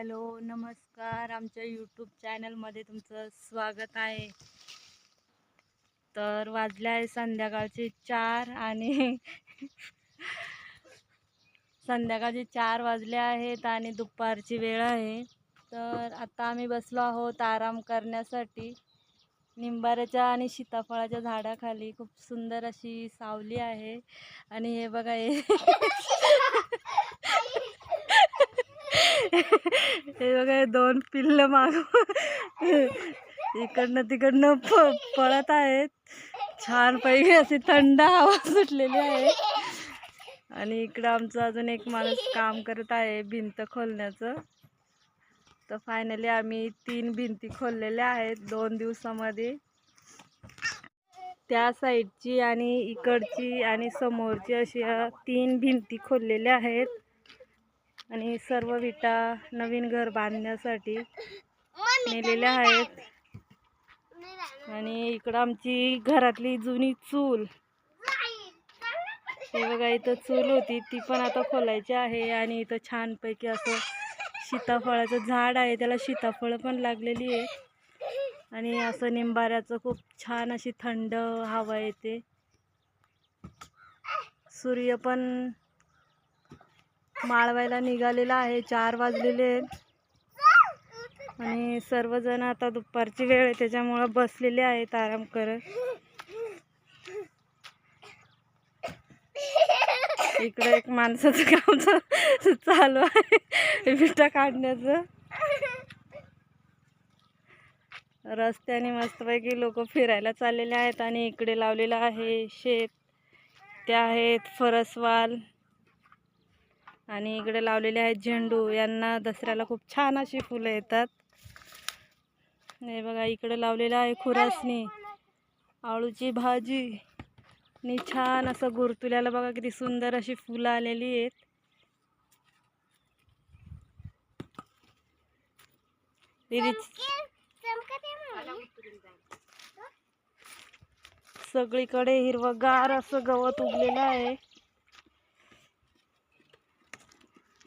Hello नमस्कार. आमच्या YouTube चॅनलमध्ये तुमचं स्वागत आहे. तर वाजले आहे संध्याकाळचे चार आणि संध्याकाळचे चार वाजले आहेत आणि दुपारची वेळ आहे. तर आता आम्ही बसलो आहोत आराम करण्यासाठी. निंबाऱ्याच्या आणि सीताफळाच्या झाडाखाली खूप सुंदर अशी सावली आहे. आणि हे बघा हे. हे बघा दोन पिल्ल माग इकडनं तिकडनं प पळत आहेत. छानपैकी अशी थंड हवा सुटलेली आहे. आणि इकडं आमचं अजून एक माणूस काम करत आहे भिंत खोलण्याचं. तर फायनली आम्ही तीन भिंती खोललेल्या आहेत दोन दिवसामध्ये. त्या साईडची आणि इकडची आणि समोरची अशी तीन भिंती खोललेल्या आहेत. आणि सर्व विटा नवीन घर बांधण्यासाठी नेलेल्या आहेत. आणि इकडं आमची घरातली जुनी चूल. हे बघा इथं चूल होती. ती पण आता खोलायची आहे आणि इथं छानपैकी असं सीताफळाचं झाड आहे. त्याला सीताफळं पण लागलेली आहे. आणि असं निंबाऱ्याचं खूप छान अशी थंड हवा येते. सूर्य पण माळवायला निघालेला आहे. चार वाजलेले आहेत. आणि सर्वजण आता दुपारची वेळ आहे. त्याच्यामुळं बसलेले आहेत आराम करत. इकडे एक माणसाचं काम चालू आहे. विटा काढण्याचं. रस्त्याने मस्तपैकी लोक फिरायला चाललेले आहेत आणि इकडे लावलेलं आहे शेत. ते आहेत फरसवाल. आणि इकडे लावलेले आहेत झेंडू. यांना दसऱ्याला खूप छान अशी फुलं येतात. हे बघा इकडे लावलेलं आहे खुरासणी आळूची भाजी. आणि छान असं गुरतुल्याला बघा किती सुंदर अशी फुलं आलेली आहेत. सगळीकडे हिरवंगार असं गवत उगलेलं आहे.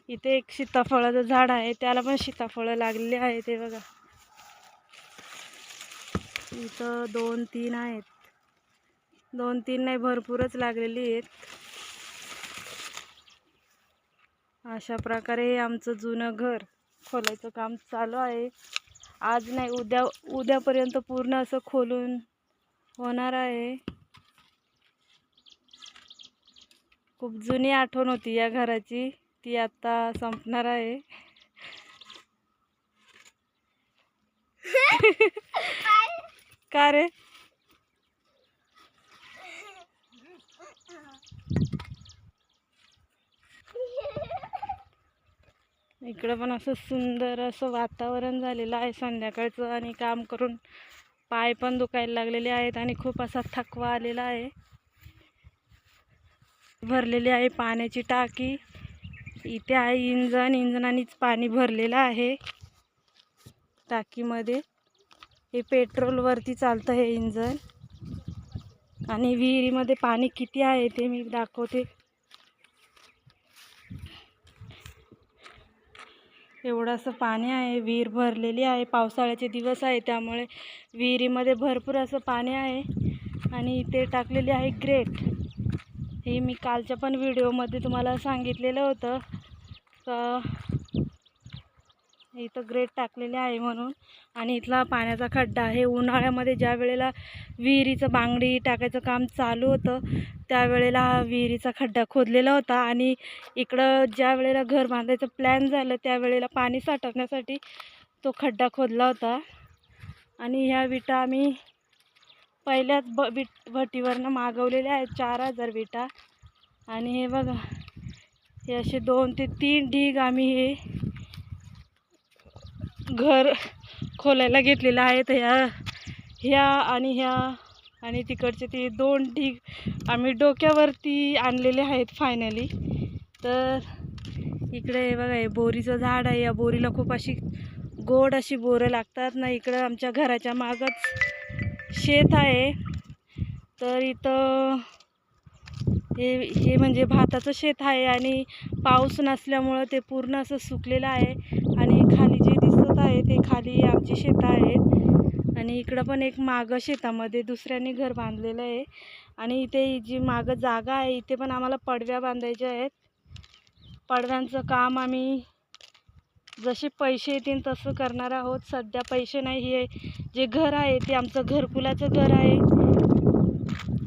इथे एक सीताफळाचं झाड आहे त्याला पण सीताफळं लागलेली आहे ते बघा. इथं दोन तीन आहेत. दोन तीन नाही भरपूरच लागलेली आहेत. अशा प्रकारे हे आमचं जुनं घर खोलायचं काम चालू आहे. आज नाही उद्या उद्यापर्यंत पूर्ण असं खोलून होणार आहे. खूप जुनी आठवण होती या घराची. ती आता संपणार आहे. का रे? इकडं पण असं सुंदर असं वातावरण झालेलं आहे संध्याकाळचं आणि काम करून पाय पण दुखायला लागलेले आहेत आणि खूप असा थकवा आलेला आहे. भरलेली आहे पाण्याची टाकी. इथे आहे इंजन इंजनानेच पाणी भरलेलं आहे. टाकीमध्ये. हे पेट्रोलवरती चालतं हे इंजन. आणि विहिरीमध्ये पाणी किती आहे ते मी दाखवते. एवढं असं पाणी आहे विहीर भरलेली आहे पावसाळ्याचे दिवस आहे त्यामुळे विहिरीमध्ये भरपूर असं पाणी आहे. आणि इथे टाकलेली आहे ग्रेट. हे मी कालच्या पण व्हिडिओमध्ये तुम्हाला सांगितलेलं होतं. का इथं ग्रेट टाकलेले आहे म्हणून. आणि इथला पाण्याचा खड्डा आहे. उन्हाळ्यामध्ये ज्या वेळेला विहिरीचं बांगडी टाकायचं काम चालू होतं त्यावेळेला हा विहिरीचा खड्डा खोदलेला होता. आणि इकडं ज्या वेळेला घर बांधायचं प्लॅन झालं त्यावेळेला पाणी साठवण्यासाठी तो खड्डा खोदला होता. आणि ह्या विटा आम्ही पहिल्याच ब विट भटीवरनं मागवलेल्या आहेत चार हजार विटा. आणि हे बघा हे असे दोन ते तीन ढीग आम्ही हे घर खोलायला घेतलेलं आहे. तर ह्या ह्या आणि ह्या आणि तिकडचे ते दोन ढीग आम्ही डोक्यावरती आणलेले आहेत फायनली तर इकडे हे बघा हे बोरीचं झाड आहे. या बोरीला खूप अशी गोड अशी बोरं लागतात ना इकडं आमच्या घराच्या मागच शेत आहे. तर इथं हे हे म्हणजे भाताचं शेत आहे आणि पाऊस नसल्यामुळं ते पूर्ण असं सुकलेलं आहे आणि खाली जे दिसत आहे ते खाली आमची शेतं आहेत आणि इकडं पण एक मागं शेतामध्ये दुसऱ्यांनी घर बांधलेलं आहे. आणि इथे जी मागं जागा आहे इथे पण आम्हाला पडव्या बांधायच्या आहेत. पडव्यांचं काम आम्ही जसे पैसे येतील तसं करणार आहोत. सध्या पैसे नाही आहे जे घर आहे ते आमचं घरकुलाचं घर आहे.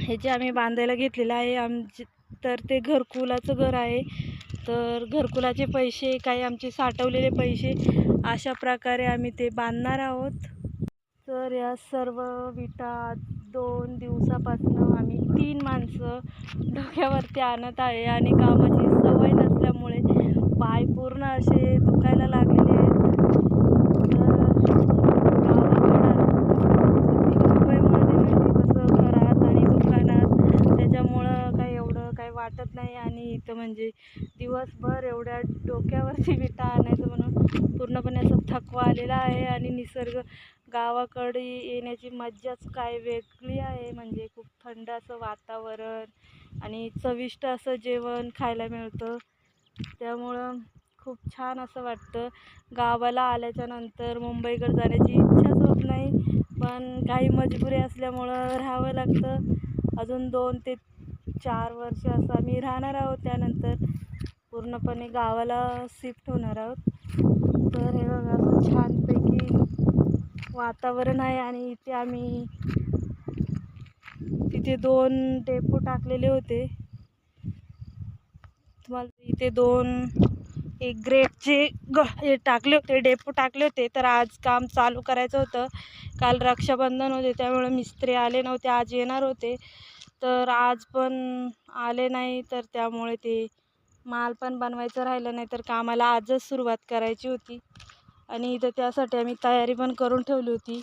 हे जे आम्ही बांधायला घेतलेलं आहे आमचे तर ते घरकुलाचं घर आहे. तर घरकुलाचे पैसे काही आमचे साठवलेले पैसे अशा प्रकारे आम्ही ते बांधणार आहोत. तर या सर्व विटा दोन दिवसापासून आम्ही तीन माणसं डोक्यावरती आणत आहे आणि कामाची सवय नसल्यामुळे पाय पूर्ण असे दुखायला लागलेले आहेत. तर म्हणजे घरात आणि दुकानात त्याच्यामुळं एवढं काही वाटत नाही आणि इथं म्हणजे दिवसभर एवढ्या डोक्यावरती विटा आणायचं म्हणून पूर्णपणे असं थकवा आलेला आहे आणि निसर्ग गावाकडे येण्याची मज्जाच काय वेगळी आहे. म्हणजे खूप थंड असं वातावरण आणि चविष्ट असं जेवण खायला मिळतं. त्यामुळं खूप छान असं वाटतं. गावाला आल्याच्यानंतर मुंबईकडे जाण्याची इच्छाच होत नाही. पण काही मजबुरी असल्यामुळं राहावं लागतं. अजून दोन ते चार वर्ष असं आम्ही राहणार आहोत. त्यानंतर पूर्णपणे गावाला शिफ्ट होणार आहोत. तर हे बघा असं छानपैकी वातावरण आहे आणि इथे आम्ही तिथे दोन डेपो टाकलेले होते. तुम्हाला इथे दोन एक ग्रेपचे ग हे टाकले होते डेपो टाकले होते. तर आज काम चालू करायचं होतं. काल रक्षाबंधन होते त्यामुळे मिस्त्री आले नव्हते आज येणार होते. तर आज पण आले नाही तर त्यामुळे ते माल पण बनवायचं राहिलं नाही तर कामाला आजच सुरुवात करायची होती. आणि इथं त्यासाठी आम्ही तयारी पण करून ठेवली होती.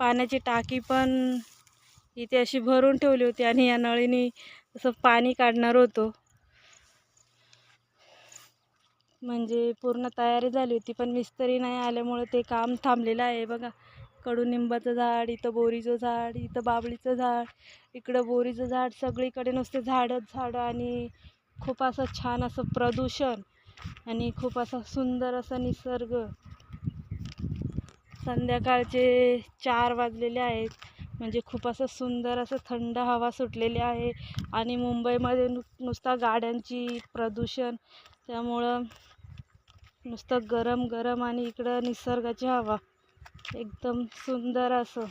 पाण्याची टाकी पण इथे अशी भरून ठेवली होती आणि या नळीने असं पाणी काढणार होतो. म्हणजे पूर्ण तयारी झाली होती पण मिस्त्री नाही आल्यामुळे ते काम थांबलेलं आहे बघा. कडुनिंबाचं झाड इथं बोरीचं झाड इथं बाबळीचं झाड इकडं बोरीचं झाड सगळीकडे नुसते झाडच झाडं आणि खूप असं छान असं प्रदूषण आणि खूप असा सुंदर असा निसर्ग. संध्याकाळचे चार वाजलेले आहेत. म्हणजे खूप असं सुंदर असं थंड हवा सुटलेली आहे आणि मुंबईमध्ये नु नुसता गाड्यांची प्रदूषण. त्यामुळं नुसतं गरम गरम आणि इकडं निसर्गाची हवा. एकदम सुंदर असं.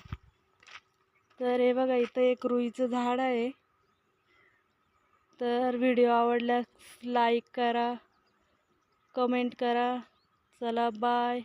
तर हे बघा इथं एक रुईचं झाड आहे. तर व्हिडिओ आवडल्यास लाईक करा कमेंट करा. चला बाय.